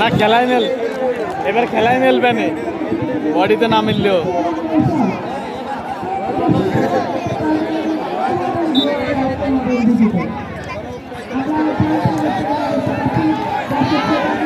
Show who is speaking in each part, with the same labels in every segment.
Speaker 1: না খেলায় মেল এবার খেলায় মেলবে না বডিতে না মিললেও।
Speaker 2: ফার্স্ট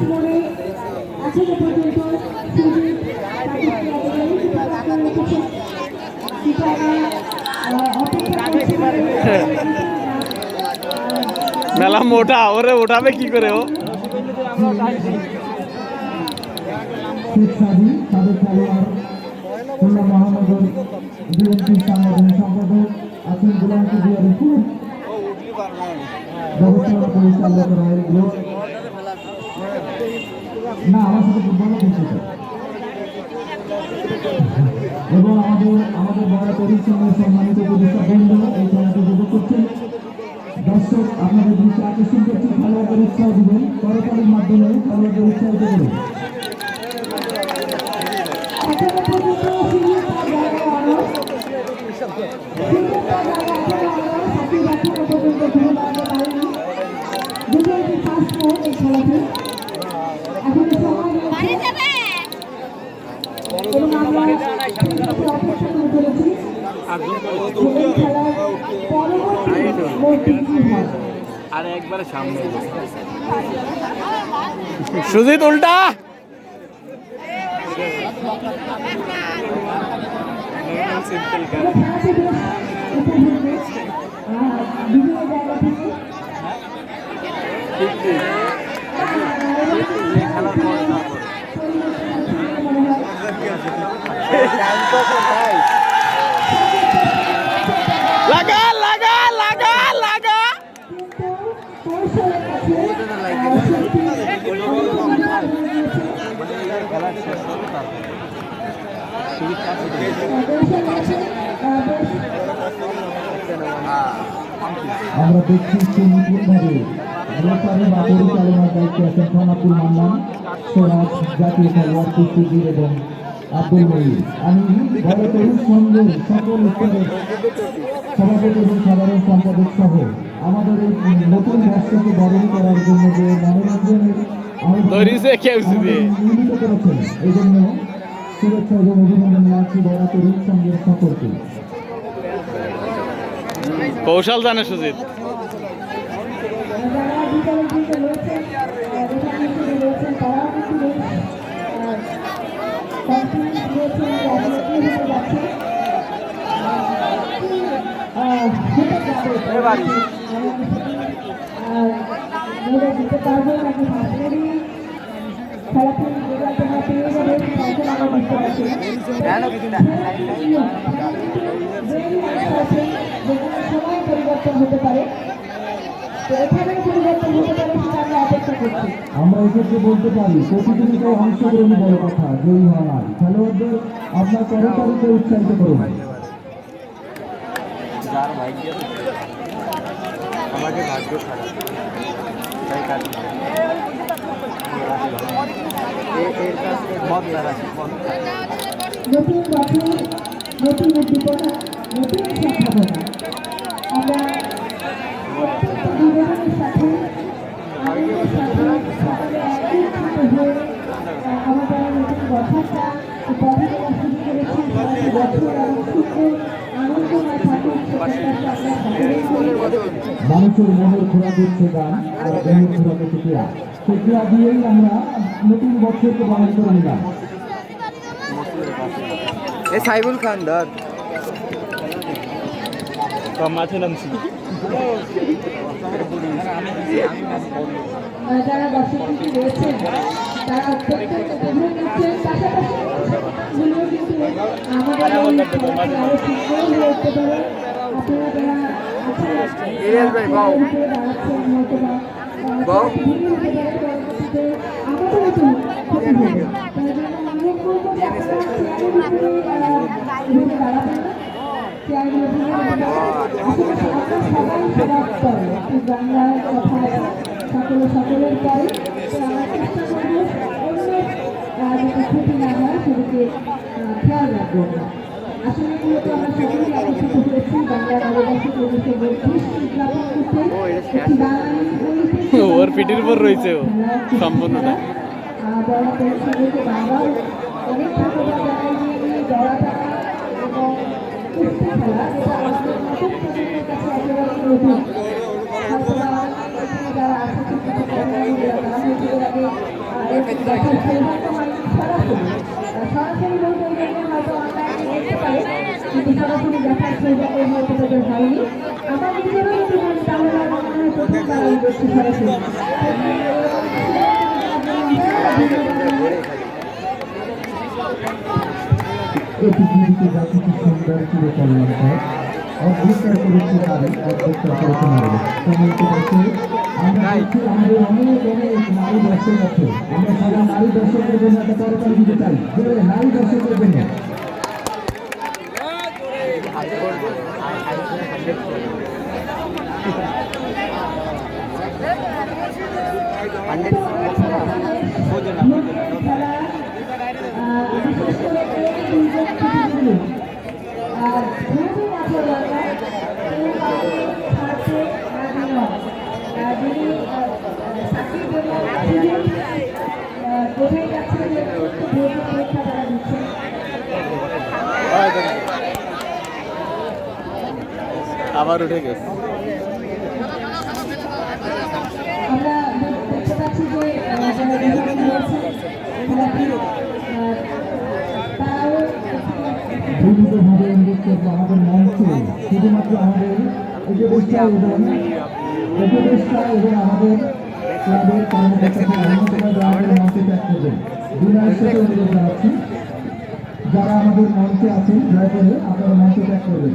Speaker 2: এখনও পর্যন্ত সুজিত
Speaker 1: মেলা মোটা ওরে ওঠাবে কি করে ও?
Speaker 3: মহানগর বিএনপি সাংগঠনিক সম্পাদক আছেন গোলাম কিবিয়া রসুল ব্যবস্থাপনা পরিচালক না, আমার সাথে ফুটবল খেলছে। এবং আমাদের আমাদের বড় তরিক সঙ্গে সম্মানিত উপদেষ্টা বন্ধু এই খেলাতে উপভোগ করছেন। দর্শক, আপনাদের দৃষ্টি আকর্ষণ করছে, খেলোয়াড়দের উৎসাহ দিবেন। করতালির মাধ্যমে খেলোয়াড়দের উৎসাহিত
Speaker 2: পর্যন্ত সুজিত তার জায়গায় অনড়। সুজিত তার জায়গায় এখনও অনড়। সাকিব এখনও পর্যন্ত ঘুরে দাঁড়াতে পারেনি। বিজয়ী ফার্স্ট মোড় এই খেলাতে এখনও সময় রয়েছে এবং আমরা সুজিতকে অপেক্ষা করে চলেছি এই খেলার পরবর্তী মোড়টি কি হয়
Speaker 1: আরে একবারে সামনে সুজিত উল্টা।
Speaker 3: আমরা দেখছি সুনিপুণভাবে রেফারি বা পরিচালনার দায়িত্বে আছেন খানাপুর মান্নান স্বরাজ জাতীয় খেলোয়াড় কুস্তিগির এবং আব্দুল মহিদ আমি তরুণ সঙ্গে সকল স্তরের সভাপতি এবং সাধারণ সম্পাদক সহ আমাদের এই নতুন বর্ষকে বরণ করার জন্য যে মনোরঞ্জনের
Speaker 1: ধরিছে কেউ যদি।
Speaker 3: শুভেচ্ছা এবং অভিনন্দন জানাচ্ছি বড় তরুণ সঙ্গের সকলকে
Speaker 1: কৌশল জানে সুজিত
Speaker 2: হতে হতে দিতে পারব নাকি হাসলেরই আমরা
Speaker 3: এক্ষেত্রে বলতে পারি প্রতিযোগিতায় অংশগ্রহণ বড় কথা, জয়ী হওয়া নয়। খেলোয়াড়দের আপনার তরকারিতে উৎসাহিত করুন।
Speaker 1: আমাকে ভাগ্য খারাপ, তাই কাজ
Speaker 2: নতুন বছর নতুন উদ্দীপনা নতুন সম্ভাবনা আমরা প্রত্যেকটা সাথে আনন্দের সাথে সকলে একত্রিত হয়ে আমাদের নতুন বছরটা বছর শুরু করেছি বছর এবং সুন্দর আনন্দময় থাকুক সেটার আমরা সকলেই
Speaker 3: মানুষের মনের খোরা দিচ্ছে গান আর দেহের খোরা দিচ্ছে ক্রিয়া দিয়েই আমরা নতুন বছরকে বরণ করে নিলাম।
Speaker 4: এ সাইবুল খান ধর।
Speaker 1: মাঠে নামছি
Speaker 2: যারা দর্শকটি রয়েছেন তারা অত্যন্ত পাশাপাশি কিন্তু আমাদের আরও সুন্দর হয়ে উঠতে পারে। আপনারা যারা আছেন
Speaker 4: ইলিয়াস ভাই, বাও।
Speaker 2: উঠে দাঁড়াচ্ছেন হয়তো বা
Speaker 4: বাও।
Speaker 2: ভেঙে উঠতে পারে পরবর্তীতে আমাদেরও তো ক্ষতি হবে তাই জন্য অনুরোধ করব যে আপনারা চেয়ারের উপরে আহ, উঠে দাঁড়াবেন না চেয়ারগুলো ভেঙে উঠতে পারে আশেপাশে আমরা সবাই সবার পরে একটি বাংলার কথা আছে সকলে সকলের তো চেষ্টা করব যাতে খেয়াল রাখব আসলে আমরা সকলেই উদযাপন করতে একটি বাঙালি
Speaker 1: পিঠের উপর রয়েছে ও, সম্পূর্ণটা।
Speaker 2: সরাসরি আমার নিজেরও তাহলে আমার মনে হয় সরাসরি
Speaker 3: এই পৃথিবীতে যা কিছু সুন্দর চিরকল্যাণকর অভ্যুত্তর করেছে নারী অভ্যুত্তর করেছে নারী। সম্মানিত বছর আমরা আমাদের অনেক অনেক নারী দর্শক আছে। আমরা সবাই নারী দর্শকের জন্য একটা করতাল দিতে চাই। নারী দর্শকের জন্য।
Speaker 2: খেলা
Speaker 1: আবার উঠে গেছে।
Speaker 2: আমরা দেখতে পাচ্ছি যে আহ, যারা বিভাগী রয়েছে খেলাটি আহ, তারাও
Speaker 3: বিভিন্নভাবে অনুরোধ করব আমাদের মঞ্চে শুধুমাত্র আমাদের উপদেষ্টা এবং উপদেষ্টা এবং আমাদের ক্লাবের কর্মকর্তাকে আমাদের মঞ্চে ত্যাগ করবেন। বিনয়ের সাথে অনুরোধ জানাচ্ছি যারা আমাদের মঞ্চে আছেন দয়া করে আপনারা মঞ্চে ত্যাগ করবেন।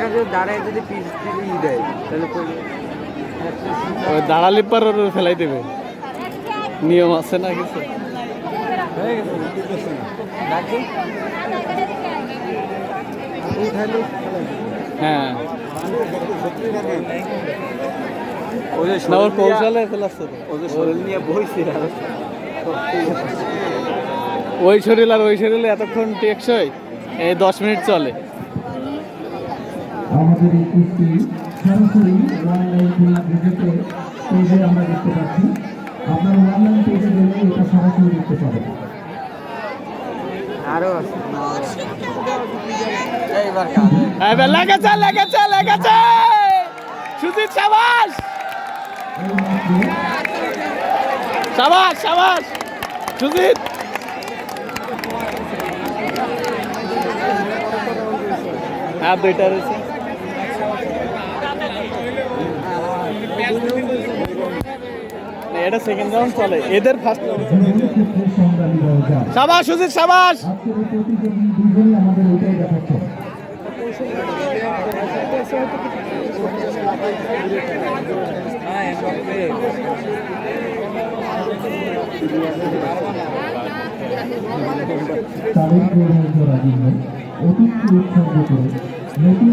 Speaker 4: এখানে যদি দাঁড়ায় যদি পিস পিস দেয় তাহলে
Speaker 1: দাঁড়ালে পর ওর ফেলাই দেবে। নিয়ম আছে না কিছু? হ্যাঁ ওর কৌশলে ফেলাচ্ছে
Speaker 4: ওই শরীর আর
Speaker 1: ওই শরীরে এতক্ষণ টেকসই এই দশ মিনিট চলে।
Speaker 3: আমাদের এই কুস্তি সরাসরি অনলাইন ভিডিওতে পেজে আমরা দেখতে পাচ্ছি। আপনারা অনলাইন পেজে গেলে এটা সরাসরি দেখতে পাবেন।
Speaker 4: আরও এইবার
Speaker 1: লেগেছে লেগেছে লেগেছে! সুজিত সাবাস! সাবাস সাবাস! সুজিত! হ্যাঁ দুইটা রয়েছে এটা সেকেন্ড রাউন্ড চলে। এদের ফার্স্ট সাবাস সুজিত সাবাস!
Speaker 3: নয় উৎসর্গ করে নতুন